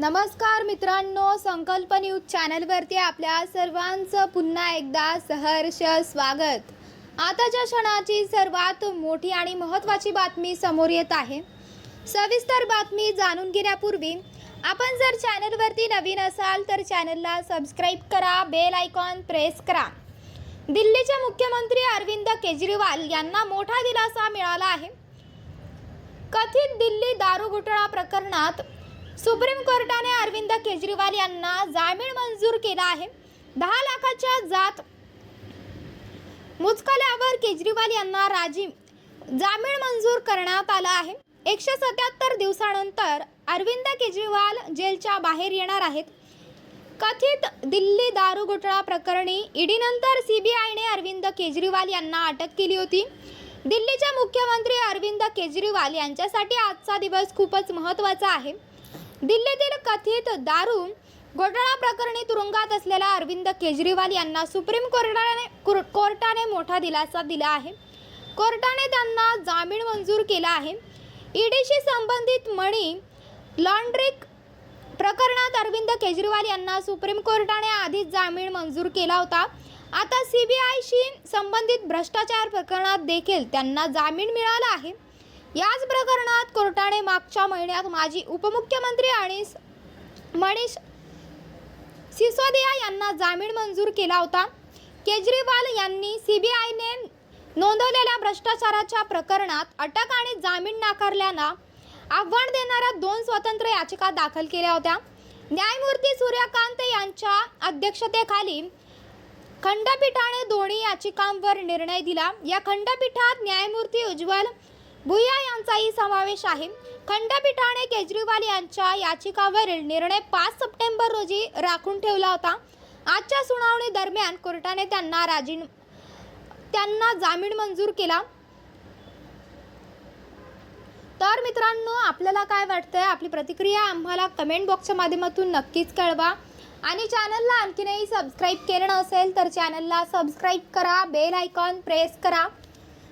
नमस्कार मित्रांनो संकल्प न्यूज चॅनलवरती आपल्या सर्वांचं पुन्हा एकदा सहर्ष स्वागत. आताच्या क्षणाची सर्वात मोठी आणि महत्त्वाची बातमी समोर येत आहे. सविस्तर बातमी जाणून घेण्यापूर्वी आपण जर चॅनलवरती नवीन असाल तर चॅनलला सबस्क्राईब करा बेल आयकॉन प्रेस करा. दिल्लीचे मुख्यमंत्री अरविंद केजरीवाल यांना मोठा दिलासा मिळाला आहे. कथित दिल्ली दारू घोटाळा प्रकरणात सुप्रीम कोर्टाने अरविंद केजरीवाल यांना जामीन मंजूर केला आहे. दहा लाखाच्या जात मुचकल्यावर केजरीवाल यांना राजी जामीन मंजूर करण्यात आला आहे. एकशे सत्याहत्तर दिवसानंतर अरविंद केजरीवाल जेलच्या बाहेर येणार आहेत. कथित दिल्ली दारू घोटाळा प्रकरणी ईडीनंतर सीबीआयने अरविंद केजरीवाल यांना अटक केली होती. दिल्लीच्या मुख्यमंत्री अरविंद केजरीवाल यांच्यासाठी आजचा दिवस खूपच महत्त्वाचा आहे. दिल्लीतील कथित दारू घोटाळा प्रकरणी तुरुंगात असलेल्या अरविंद केजरीवाल यांना सुप्रीम कोर्टाने कोर्टाने मोठा दिलासा दिला आहे. कोर्टाने त्यांना जामीन मंजूर केला आहे. ईडीशी संबंधित मणी लॉन्ड्रिक प्रकरणात अरविंद केजरीवाल यांना सुप्रीम कोर्टाने आधीच जामीन मंजूर केला होता. आता सीबीआयशी संबंधित भ्रष्टाचार प्रकरणात देखील त्यांना जामीन मिळाला आहे. याच प्रकरणात कोर्टाने मागच्या महिन्यात माजी उपमुख्यमंत्री आणि मनीष सिसोदिया यांना जामीन मंजूर केला होता. केजरीवाल यांनी सीबीआयने नोंदवलेल्या भ्रष्टाचाराच्या प्रकरणात अटक आणि जामीन नाकारल्यानं आव्हान देणाऱ्या दोन स्वतंत्र याचिका दाखल केल्या होत्या. न्यायमूर्ती सूर्यकांत यांच्या अध्यक्षतेखाली खंडपीठाने दोन्ही याचिकांवर निर्णय दिला. या खंडपीठात न्यायमूर्ती उज्ज्वल भुया यांचाही समावेश आहे. खंडपीठाने केजरीवाल यांच्या याचिकावरील निर्णय पाच सप्टेंबर रोजी राखून ठेवला होता. आजच्या सुनावणी दरम्यान कोर्टाने त्यांना राजीन त्यांना जामीन मंजूर केला. तर मित्रांनो आपल्याला काय वाटतंय? आपली प्रतिक्रिया आम्हाला कमेंट बॉक्सच्या माध्यमातून नक्कीच कळवा. आणि चॅनलला आणखीनही सबस्क्राईब केलं नसेल तर चॅनलला सबस्क्राईब करा. बेल आयकॉन प्रेस करा.